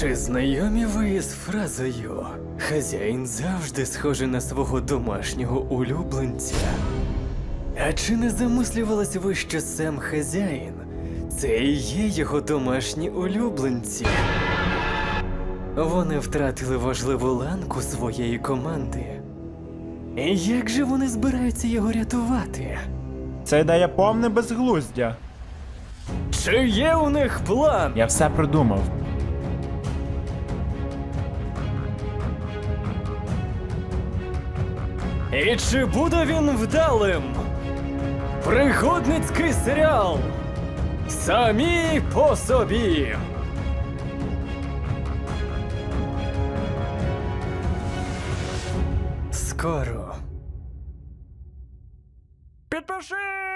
Чи знайомі ви із фразою Хазяїн завжди схожий на свого домашнього улюбленця? А чи не замислювалися ви, що сам хазяїн це і є його домашні улюбленці? Вони втратили важливу ланку своєї команди. І як же вони збираються його рятувати? Це ідея повне безглуздя. Чи є у них план? Я все продумав. І чи буде він вдалим? Пригодницький серіал. Самі по собі. Скоро. Підпишись!